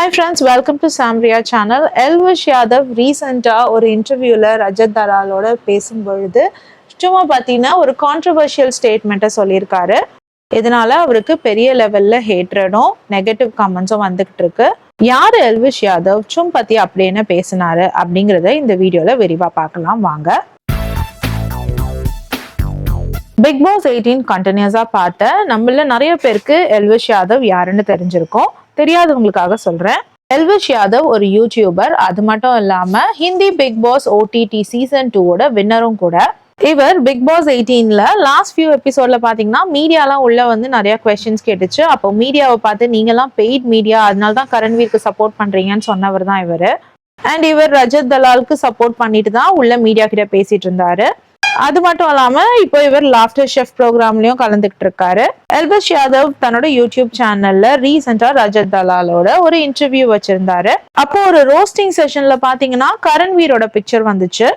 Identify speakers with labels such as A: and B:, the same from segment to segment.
A: Hi friends welcome to Samriya channel Elvish Yadav ரீசெண்டாக ஒரு இன்டர்வியூவில் ரஜத் தலாலோட பேசும் பொழுது சும்மா பார்த்தீங்கன்னா ஒரு கான்ட்ரவர்ஷியல் ஸ்டேட்மெண்ட்டை சொல்லியிருக்காரு. இதனால அவருக்கு பெரிய லெவலில் ஹேட்ரடும் நெகட்டிவ் கமெண்ட்ஸும் வந்துகிட்டு இருக்கு. யார் எல்விஷ் யாதவ் சும் பற்றி அப்படி என்ன பேசினாரு? அப்படிங்கிறத இந்த வீடியோவில் விரிவாக பார்க்கலாம். வாங்க. பிக் பாஸ் எயிட்டீன் கண்டினியூஸாக பார்த்த நம்மள நிறைய பேருக்கு எல்விஷ் யாதவ் யாருன்னு தெரிஞ்சிருக்கும். தெரியாதவங்களுக்காக சொல்றேன். எல்விஷ் யாதவ் ஒரு யூடியூபர் அது மட்டும் இல்லாம Hindi Bigg Boss OTT season டூவோட வின்னரும் கூட. இவர் பிக் பாஸ் எயிட்டீன்ல லாஸ்ட் ஃபியூ எபிசோட்ல பாத்தீங்கன்னா மீடியாலாம் உள்ள வந்து நிறைய கொஸ்டின்ஸ் கேட்டுச்சு. அப்போ மீடியாவை பார்த்து நீங்கெல்லாம் பெய்ட் மீடியா அதனால தான் கரண்வீருக்கு சப்போர்ட் பண்றீங்கன்னு சொன்னவர் தான் இவர். அண்ட் இவர் ரஜத் தலாலுக்கு சப்போர்ட் பண்ணிட்டு தான் உள்ள மீடியா கிட்ட பேசிட்டு இருந்தாரு. அது மட்டும் இல்லாம இப்போ இவர் லாஃப்டர் ஷெஃப் ப்ரோக்ராம்லயும் கலந்துகிட்டு இருக்காரு. எல்பஸ் யாதவ் தன்னோட யூடியூப் சேனல்ல ரீசெண்டா ரஜத் தலாலோட ஒரு இன்டர்வியூ வச்சிருந்தாரு. அப்போ ஒரு ரோஸ்டிங் செஷன்ல பாத்தீங்கன்னா கரண்வீரோட பிக்சர் வந்துச்சு.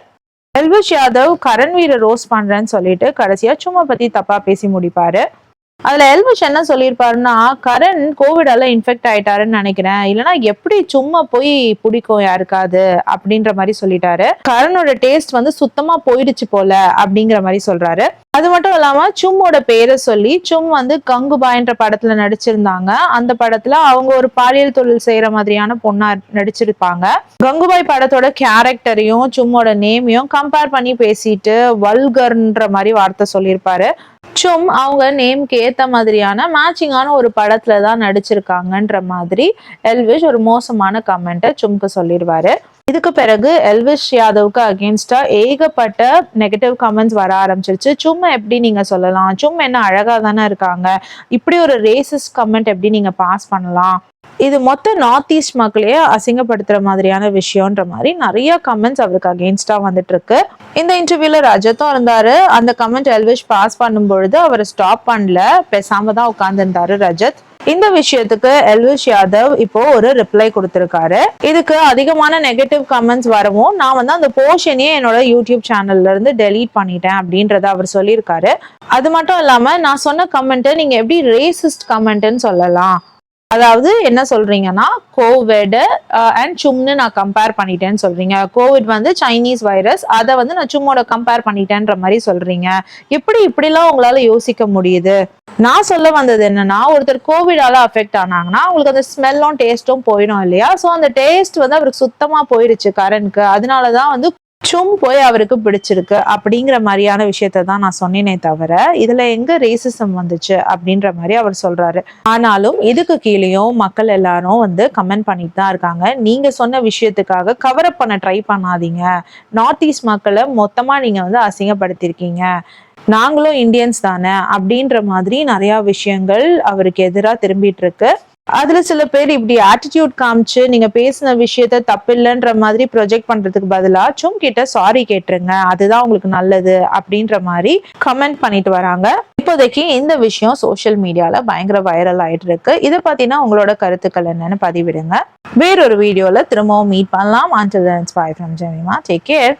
A: எல்பஸ் யாதவ் கரண்வீரை ரோஸ்ட் பண்றேன்னு சொல்லிட்டு கடைசியா சும்மா பத்தி தப்பா பேசி முடிப்பாரு. அதுல எல்விஷ் என்ன சொல்லியிருப்பாருன்னா கரண் கோவிடால இன்ஃபெக்ட் ஆயிட்டாருன்னு நினைக்கிறேன். இல்லைன்னா எப்படி சும்மா போய் பிடிக்கும் யாருக்காது அப்படின்ற மாதிரி சொல்லிட்டாரு. கரனோட டேஸ்ட் வந்து சுத்தமா போயிடுச்சு போல அப்படிங்கிற மாதிரி சொல்றாரு. அது மட்டும் இல்லாம சும்மோட பேரை சொல்லி சும் வந்து கங்குபாய்ன்ற படத்துல நடிச்சிருந்தாங்க. அந்த படத்துல அவங்க ஒரு பாலியல் தொழில் செய்யற மாதிரியான பொண்ணா நடிச்சிருப்பாங்க. கங்குபாய் படத்தோட கேரக்டரையும் சும்மோட நேமையும் கம்பேர் பண்ணி பேசிட்டு வல்கர்ன்ற மாதிரி வார்த்தை சொல்லியிருப்பாரு. சும் அவங்க நேம்க்கு ஏற்ற மாதிரியான மேட்சிங்கான ஒரு படத்துல தான் நடிச்சிருக்காங்கன்ற மாதிரி எல்விஷ் ஒரு மோசமான கமெண்ட்டை சும்க்கு சொல்லிடுவாரு இதுக்கு பிறகு எல்விஷ் யாதவுக்கு அகேன்ஸ்டா ஏகப்பட்ட நெகட்டிவ் கமெண்ட்ஸ் வர ஆரம்பிச்சிருச்சு. சும்மா எப்படி நீங்க சொல்லலாம்? சும்மா என்ன அழகா தானே இருக்காங்க? இப்படி ஒரு ரேசிஸ்ட் கமெண்ட் எப்படி நீங்க பாஸ் பண்ணலாம்? இது மொத்த நார்த் ஈஸ்ட் மக்களையே அசிங்கப்படுத்துற மாதிரியான விஷயம்ன்ற மாதிரி நிறைய கமெண்ட்ஸ் அவருக்கு அகேன்ஸ்டா வந்துட்டு இருக்கு இந்த இன்டர்வியூல ரஜத்தும் இருந்தாரு. அந்த கமெண்ட் எல்விஷ் பாஸ் பண்ணும் பொழுது அவர் ஸ்டாப் பண்ணல. பேசாம தான் உட்கார்ந்துருந்தாரு ரஜத். இந்த விஷயத்துக்கு எல்விஷ் யாதவ் இப்போ ஒரு ரிப்ளை கொடுத்திருக்காரு. இதுக்கு அதிகமான நெகட்டிவ் கமெண்ட்ஸ் வரவும் நான் வந்து அந்த போர்ஷனையே என்னோட யூடியூப் சேனல்ல இருந்து டெலீட் பண்ணிட்டேன் அப்படின்றத அவர் சொல்லியிருக்காரு. அது மட்டும் இல்லாம நான் சொன்ன கமெண்ட்டை நீங்க எப்படி ரேசிஸ்ட் கமெண்ட்னு சொல்லலாம். அதாவது என்ன சொல்றீங்கன்னா கோவிட் அண்ட் சும்னு நான் கம்பேர் பண்ணிட்டேன்னு சொல்றீங்க. கோவிட் வந்து சைனீஸ் வைரஸ் அதை வந்து நான் சும்மோட கம்பேர் பண்ணிட்டேன்ற மாதிரி சொல்றீங்க. எப்படி இப்படிலாம் உங்களால யோசிக்க முடியுது? நான் சொல்ல வந்தது என்னன்னா ஒருத்தர் கோவிடால அஃபெக்ட் ஆனாங்கன்னா அவங்களுக்கு அந்த ஸ்மெல்லும் டேஸ்ட்டும் போயிடும் இல்லையா? ஸோ அந்த டேஸ்ட் வந்து அவருக்கு சுத்தமா போயிடுச்சு கரண்ட்க்கு அதனாலதான் வந்து சும் போய் அவருக்கு பிடிச்சிருக்கு அப்படிங்கிற மாதிரியான விஷயத்த தான் நான் சொன்னேனே தவிர இதுல எங்க ரேசிசம் வந்துச்சு அப்படின்ற மாதிரி அவர் சொல்றாரு. ஆனாலும் இதுக்கு கீழேயும் மக்கள் எல்லாரும் வந்து கமெண்ட் பண்ணிட்டு தான் இருக்காங்க. நீங்க சொன்ன விஷயத்துக்காக கவர் அப் பண்ண ட்ரை பண்ணாதீங்க. நார்த் ஈஸ்ட் மக்களை மொத்தமா நீங்க வந்து அசிங்கப்படுத்திருக்கீங்க. நாங்களும் இந்தியன்ஸ் தானே அப்படின்ற மாதிரி நிறைய விஷயங்கள் அவருக்கு எதிராக திரும்பிட்டு இருக்கு. அதுல சில பேர் இப்படி ஆட்டிடியூட் காமிச்சு நீங்க பேசின விஷயத்த தப்பில்லைன்ற மாதிரி ப்ரொஜெக்ட் பண்றதுக்கு பதிலா சும் கிட்ட சாரி கேட்டுருங்க அதுதான் உங்களுக்கு நல்லது அப்படின்ற மாதிரி கமெண்ட் பண்ணிட்டு வராங்க. இப்போதைக்கு இந்த விஷயம் சோஷியல் மீடியால பயங்கர வைரல் ஆயிட்டு இருக்கு. இதை பார்த்தீங்கன்னா உங்களோட கருத்துக்கள் என்னன்னு பதிவிடுங்க. வேறொரு வீடியோல திரும்பவும் மீட் பண்ணலாம். Until from Jemima take care